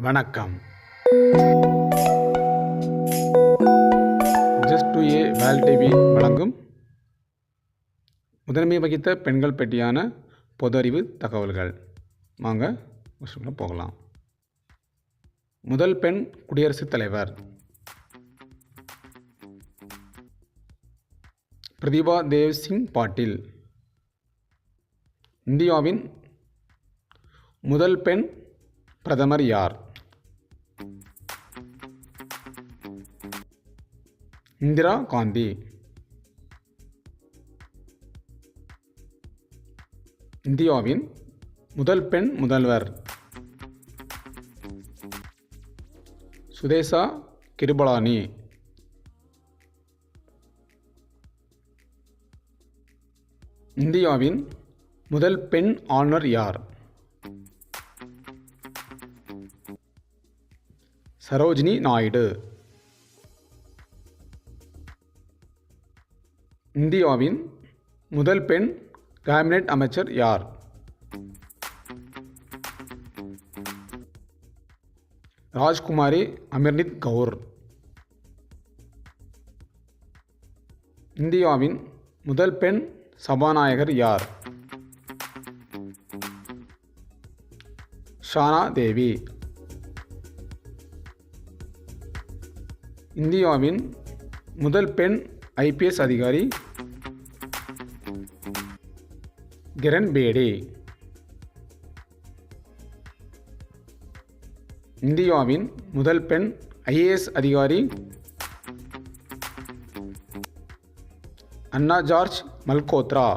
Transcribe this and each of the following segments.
வணக்கம். Just to a Vel TV வழங்கும் முதன்மை வகித்த பெண்கள் பெட்டியான பொது அறிவு தகவல்கள். வாங்க போகலாம். முதல் பெண் குடியரசுத் தலைவர். பிரதிபா தேவ் சிங் பாட்டில். இந்தியாவின் முதல் பெண் பிரதமர் யார்? இந்திரா காந்தி. இந்தியாவின் முதல் பெண் முதல்வர். சுதேசா கிருபலானி. இந்தியாவின் முதல் பெண் ஆளுநர் யார்? சரோஜினி நாயுடு. இந்தியாவின் முதல் பெண் கேபினெட் அமைச்சர் யார்? ராஜ்குமாரி அமிர்னித் கவுர். இந்தியாவின் முதல் பெண் சபாநாயகர் யார்? ஷானா தேவி. இந்தியாவின் முதல் பெண் ஐபிஎஸ் அதிகாரி கிரண் பேடி. இந்தியாவின் முதல் பெண் ஐஏஎஸ் அதிகாரி அண்ணா ஜார்ஜ் மல்கோத்ரா.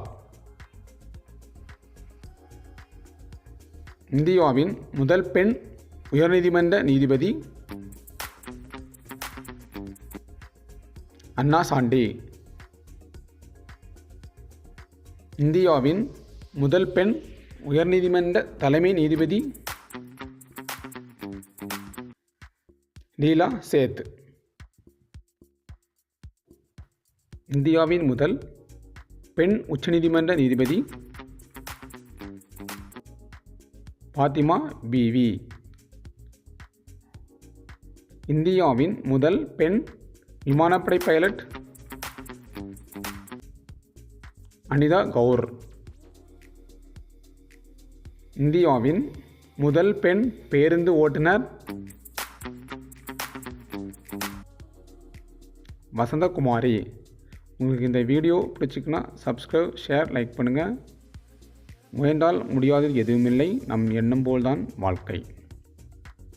இந்தியாவின் முதல் பெண் உயர்நீதிமன்ற நீதிபதி அண்ணா சாண்டி. இந்தியாவின் முதல் பெண் உயர்நீதிமன்ற தலைமை நீதிபதி லீலா சேத். இந்தியாவின் முதல் பெண் உச்சநீதிமன்ற நீதிபதி பாத்திமா பிவி. இந்தியாவின் முதல் பெண் விமானப்படை பைலட் அனிதா கவுர். இந்தியாவின் முதல் பெண் பேருந்து ஓட்டுநர் வசந்தகுமாரி. உங்களுக்கு இந்த வீடியோ பிடிச்சிக்குன்னா சப்ஸ்கிரைப் ஷேர் லைக் பண்ணுங்கள் முயன்றால் முடியாதது எதுவுமில்லை. நம் எண்ணம் போல்தான் வாழ்க்கை.